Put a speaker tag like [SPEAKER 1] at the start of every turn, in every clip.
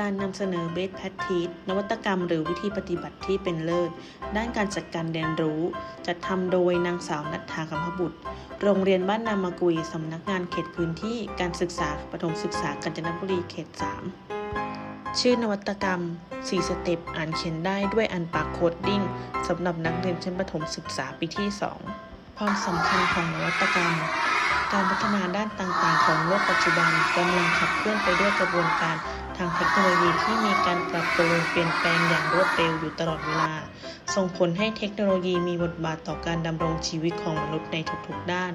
[SPEAKER 1] การนำเสนอ Best Practice นวัตกรรมหรือวิธีปฏิบัติที่เป็นเลิศ ด้านการจัดการเรียนรู้ จัดทำโดยนางสาวนัทธาคำพบุตร โรงเรียนบ้านนามากุยสำนักงานเขตพื้นที่การศึกษาประถมศึกษากาญจนบุรีเขต 3 ชื่อนวัตกรรม 4 สเต็ปอ่านเขียนได้ด้วยอันปากโคดดิ้งสำหรับนักเรียนชั้นประถมศึกษาปีที่ 2 ความสำคัญของนวัตกรรม การพัฒนาด้านต่างๆ ของโลกปัจจุบันกำลังขับเคลื่อนไปด้วยกระบวนการทางเทคโนโลยีที่มีการปรับตัวเปลี่ยนแปลงอย่างรวดเร็วอยู่ตลอดเวลา ส่งผลให้เทคโนโลยีมีบทบาทต่อการดำรงชีวิตของมนุษย์ในทุกๆด้าน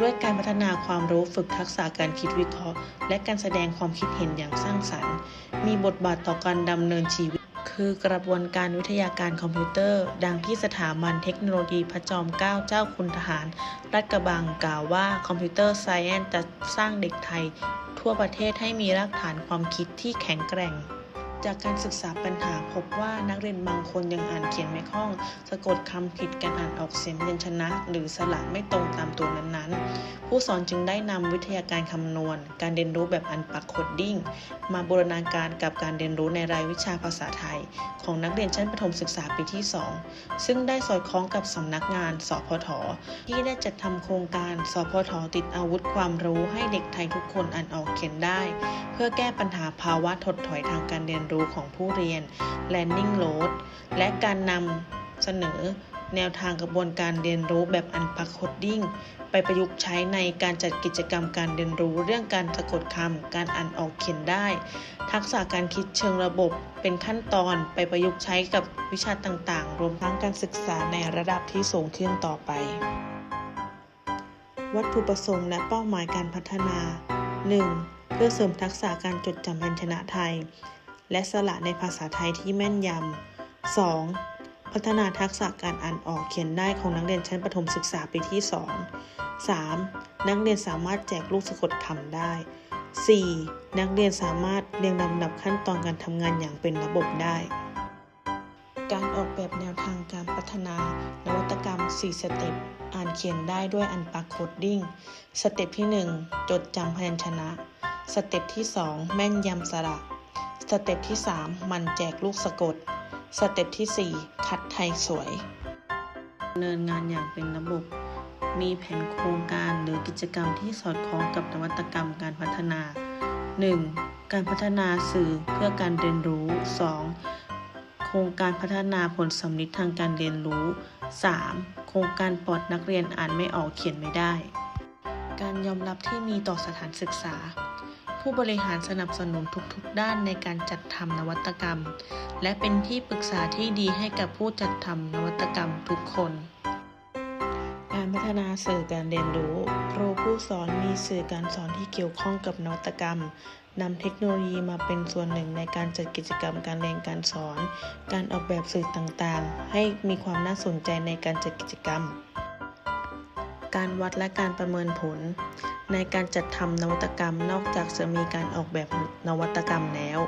[SPEAKER 1] ด้วยการพัฒนาความรู้ฝึกทักษะการคิดวิเคราะห์ และการแสดงความคิดเห็นอย่างสร้างสรรค์ มีบทบาทต่อการดำเนินชีวิต คือกระบวนการวิทยาการคอมพิวเตอร์ ดังที่สถาบันเทคโนโลยีพระจอมเกล้าเจ้าคุณทหารรัฐกระบังกล่าวว่าคอมพิวเตอร์ไซแอนจะสร้างเด็กไทย ทั่วประเทศให้มีรากฐานความคิดที่แข็งแกร่ง จากการศึกษาปัญหาพบว่านักเรียนบางคนยังอ่านเขียนไม่คล่อง สะกดคำผิดการอ่านออกเสียงยัญชนะ หรือสระไม่ตรงตามตัวนั้นๆ ผู้สอนจึงได้นำวิทยาการคำนวณ การเรียนรู้แบบอันปักโคดดิ้ง มาบูรณาการกับการเรียนรู้ในรายวิชาภาษาไทย ของนักเรียนชั้นประถมศึกษาปีที่ 2 ซึ่งได้สอดคล้องกับสำนักงานสพทที่ได้จัดทำโครงการสพทติดอาวุธความรู้ให้เด็กไทยทุกคนอ่านออกเขียนได้ เพื่อแก้ปัญหาภาวะถดถอยทางการเรียนรู้ของผู้เรียน Learning Load และการนำเสนอแนวทางกระบวนการเรียนรู้แบบอันปักโคดดิ้งไปประยุกต์ใช้ในการจัดกิจกรรมการเรียนรู้เรื่องการสะกดคำ การอ่านออกเขียนได้ ทักษะการคิดเชิงระบบเป็นขั้นตอนไปประยุกต์ใช้กับวิชาต่างๆ รวมทั้งการศึกษาในระดับที่สูงขึ้นต่อไป วัตถุประสงค์และเป้าหมายการพัฒนา 1. เพื่อเสริมทักษะการจดจำพยัญชนะไทย และสระในภาษาไทยที่แม่นยำ 2. พัฒนาทักษะการอ่านออกเขียนได้ของนักเรียนชั้นประถมศึกษาปีที่ 2 3. นักเรียนสามารถแจกลูกสะกดคำได้ 4. นักเรียนสามารถเรียงลำดับขั้นตอนการทำงานอย่างเป็นระบบได้ การออกแบบแนวทางการพัฒนานวัตกรรม 4 สเต็ป อ่านเขียนได้ด้วยอันปากโคดดิ้ง สเต็ปที่ 1 จดจำพยัญชนะ สเต็ปที่ 2 แม่นยำสระ สเต็ปที่ 3 มันแจกลูกสะกด สเต็ปที่ 4 คัดไทยสวยดำเนินงานอย่างเป็นระบบ มีแผนโครงการหรือกิจกรรมที่สอดคล้องกับนวัตกรรมการพัฒนา 1. การพัฒนาสื่อเพื่อการเรียนรู้ 2. โครงการพัฒนาผลสำลิดทางการเรียนรู้ 3. โครงการปลอดนักเรียนอ่านไม่ออกเขียนไม่ได้ การยอมรับที่มีต่อสถานศึกษา ผู้บริหารสนับสนุนทุกๆ ด้านในการจัดทำนวัตกรรม และเป็นที่ปรึกษาที่ดีให้กับผู้จัดทำนวัตกรรมทุกคนการพัฒนาสื่อการเรียนรู้ครูผู้สอนมีสื่อการสอนที่เกี่ยวข้องกับนวัตกรรม นำเทคโนโลยีมาเป็นส่วนหนึ่งในการจัดกิจกรรมการเรียนการสอน การออกแบบสื่อต่างๆ ให้มีความน่าสนใจในการจัดกิจกรรม การวัดและการประเมินผล ในการจัดทำนวัตกรรมนอกจากจะมีการออกแบบนวัตกรรมแล้ว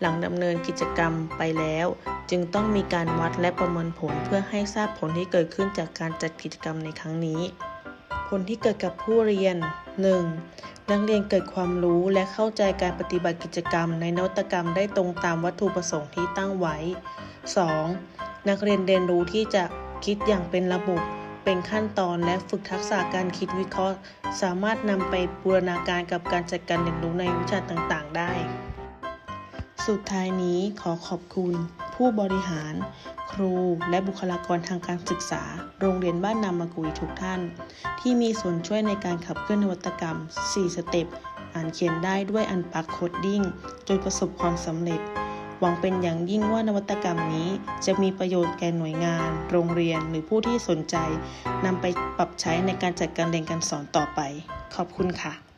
[SPEAKER 1] หลังดำเนินกิจกรรมไปแล้ว จึงต้องมีการวัดและประเมินผลเพื่อให้ทราบผลที่เกิดขึ้นจากการจัดกิจกรรมในครั้งนี้ ผลที่เกิดกับผู้เรียน 1. นักเรียนเกิดความรู้และเข้าใจการปฏิบัติกิจกรรม ในนวัตกรรมได้ตรงตามวัตถุประสงค์ที่ตั้งไว้ 2. นักเรียนเรียนรู้ที่จะคิดอย่างเป็นระบบ เป็นขั้นตอนและฝึกทักษะการคิดวิเคราะห์ สามารถนำไปบูรณาการกับการจัดการเรียนรู้ในวิชาต่างๆ ได้ สุดท้ายนี้ขอขอบคุณ ผู้บริหาร ครูและบุคลากรทางการศึกษา โรงเรียนบ้านนามากุยทุกท่าน ที่มีส่วนช่วยในการขับเคลื่อนนวัตกรรม 4 สเต็ปอ่านเขียนได้ด้วยอันปักโคดดิ้งจนประสบความสำเร็จ หวังเป็นอย่างยิ่งว่านวัตกรรมนี้ จะมีประโยชน์แก่หน่วยงาน โรงเรียนหรือผู้ที่สนใจนำไปปรับใช้ในการจัดการเรียนการสอนต่อไป ขอบคุณค่ะ